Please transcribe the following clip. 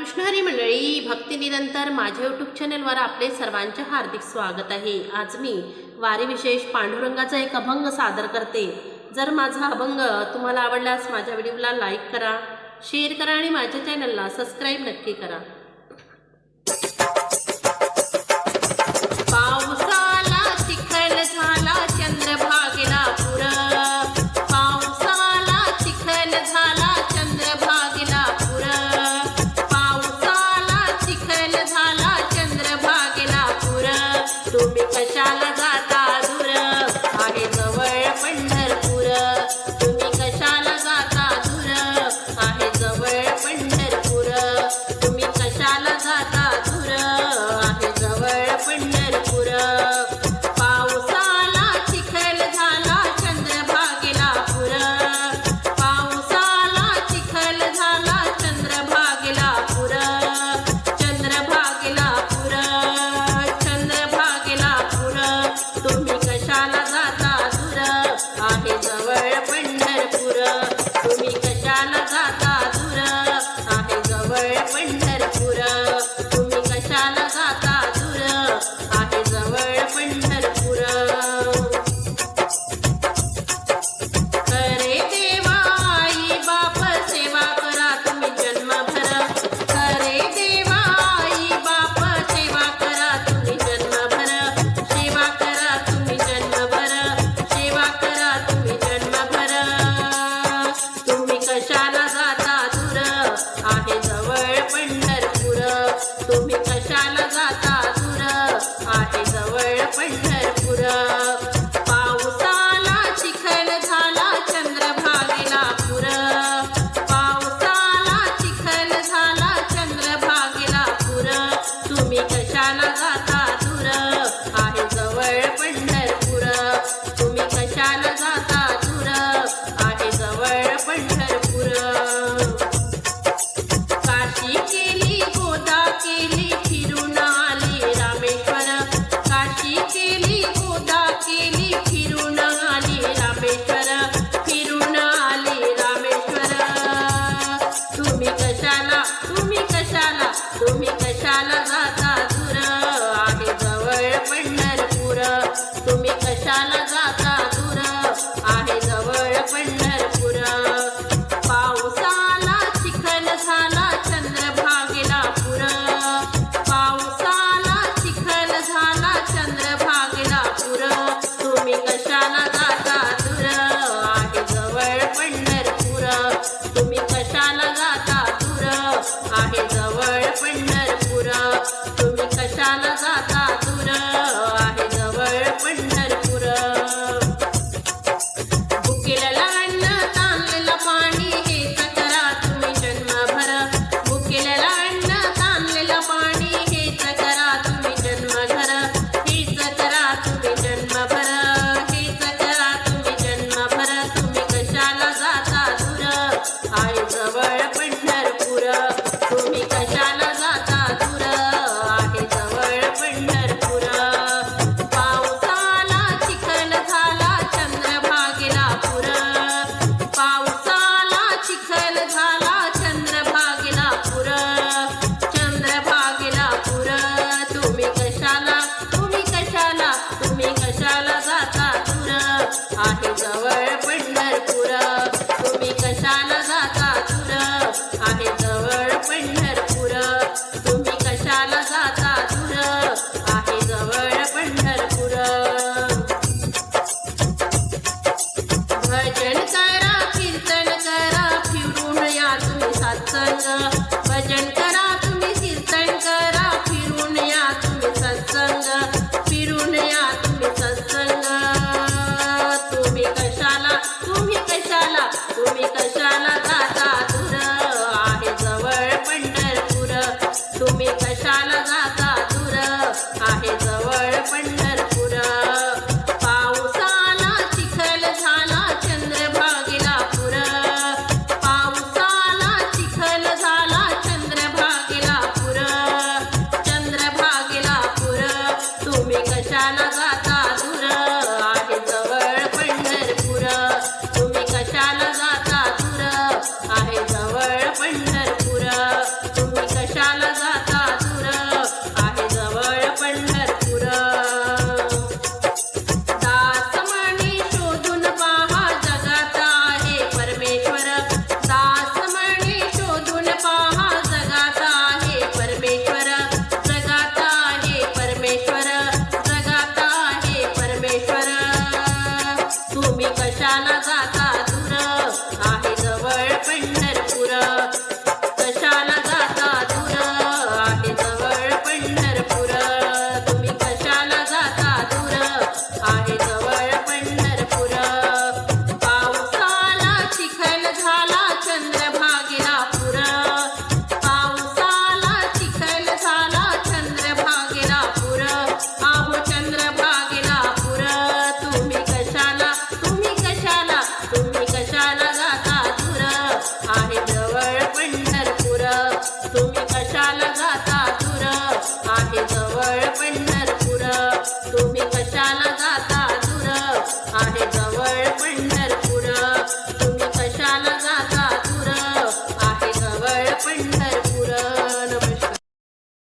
कृष्णहरी मंडळी भक्तिनिरंतर माझ्या यूट्यूब चॅनेलवर आपले सर्वांचे हार्दिक स्वागत आहे. आज मी वारीविशेष पांडुरंगाचा एक अभंग सादर करते. जर माझा अभंग तुम्हाला आवडल्यास माझ्या व्हिडिओला लाईक करा शेअर करा आणि माझ्या चॅनलला सबस्क्राईब नक्की करा. पैसा लगाता 2015. to me.